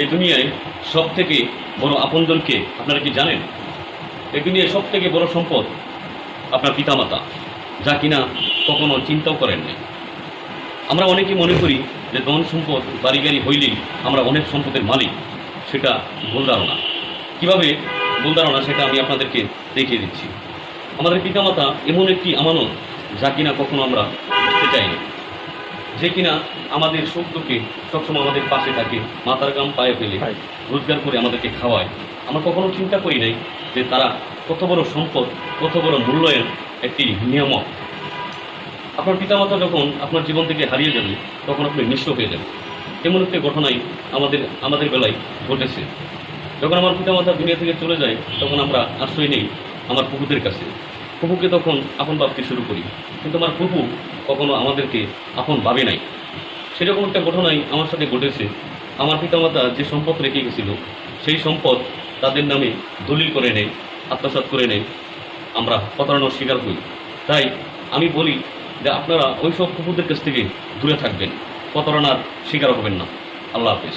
এই দুনিয়ায় সব থেকে বড় আপনজনকে আপনারা কি জানেন? এই দুনিয়ায় সব থেকে বড় সম্পদ আপনার পিতামাতা, যা কিনা কখনো চিন্তাও করেন নাই। আমরা অনেকেই মনে করি যে ধন সম্পদ বাড়ি হইলেই আমরা অনেক সম্পদের মালিক, সেটা ভুল ধারণা। কীভাবে ভুল ধারণা সেটা আমি আপনাদেরকে দেখিয়ে দিচ্ছি। আমাদের পিতামাতা এমন একটি আমানত যা কিনা কখনো আমরা বুঝতে চাই না যে কিনা আমাদের সুখ দুঃখে সবসময় আমাদের পাশে থাকে মাথার গাম পায়ে ফেলে রোজগার করে আমাদেরকে খাওয়ায়। আমরা কখনো চিন্তা করি নাই যে তারা কত বড় সম্পদ কত বড় মূল্যায়ন একটি নিয়ামক। আপনার পিতামাতা যখন আপনার জীবন থেকে হারিয়ে যাবে তখন আপনি নিঃস্ব হয়ে যাবেন। এমন একটি ঘটনাই আমাদের আমাদের বেলায় ঘটেছে। যখন আমার পিতামাতা দুনিয়া থেকে চলে যায় তখন আমরা আশ্রয় নেই আমার পুকুদের কাছে। ফুপুকে তখন আপন ভাবতে শুরু করি। কিন্তু আমার ফুপু কখনো আমাদেরকে আপন ভাবে নাই। সেরকম একটা ঘটনাই আমার সাথে ঘটেছে। আমার পিতামাতা যে সম্পদ রেখে গেছিল, সেই সম্পদ তাদের নামে দলিল করে নেয় আত্মসাত করে নেয়। আমরা প্রতারণার শিকার হই। তাই আমি বলি যে আপনারা ওই সব কুকুরদের কাছ থেকে দূরে থাকবেন। প্রতারণার শিকার হবেন না। আল্লাহ হাফিজ।